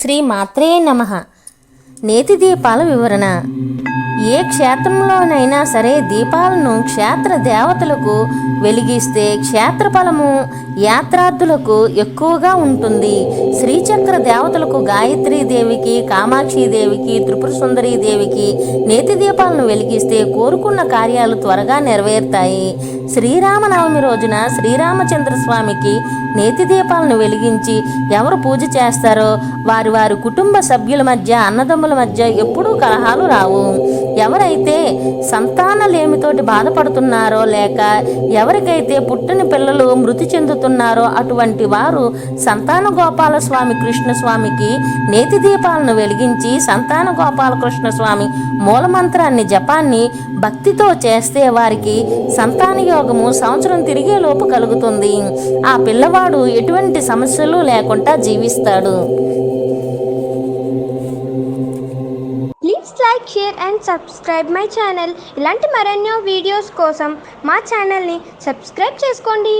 శ్రీ మాత్రే నమ. నేతి దీపాల వివరణ. ఏ క్షేత్రంలోనైనా సరే దీపాలను క్షేత్ర దేవతలకు వెలిగిస్తే క్షేత్రఫలము యాత్రార్థులకు ఎక్కువగా ఉంటుంది. శ్రీచక్ర దేవతలకు గాయత్రీ దేవికి కామాక్షి దేవికి త్రిపుర సుందరీ దేవికి నేతి దీపాలను వెలిగిస్తే కోరుకున్న కార్యాలు త్వరగా నెరవేరుతాయి. శ్రీరామనవమి రోజున శ్రీరామచంద్ర స్వామికి నేతి దీపాలను వెలిగించి ఎవరు పూజ చేస్తారో వారి వారి కుటుంబ సభ్యుల మధ్య అన్నదమ్ముల మధ్య ఎప్పుడూ కలహాలు రావు. ఎవరైతే సంతానలేమితోటి బాధపడుతున్నారో లేక ఎవరికైతే పుట్టిన పిల్లలు మృతి చెందుతున్నారో అటువంటి వారు సంతాన గోపాల స్వామి కృష్ణస్వామికి నేతి దీపాలను వెలిగించి సంతాన గోపాల కృష్ణస్వామి మూలమంత్రాన్ని జపాన్ని భక్తితో చేస్తే వారికి సంతాన యోగము సంవత్సరం తిరిగేలోపు కలుగుతుంది. ఆ పిల్లవాడు ఎటువంటి సమస్యలు లేకుండా జీవిస్తాడు. Like share and subscribe my channel ఇలాంటి మరెన్నో వీడియోస్ కోసం మా ఛానల్ని సబ్స్క్రైబ్ చేసుకోండి.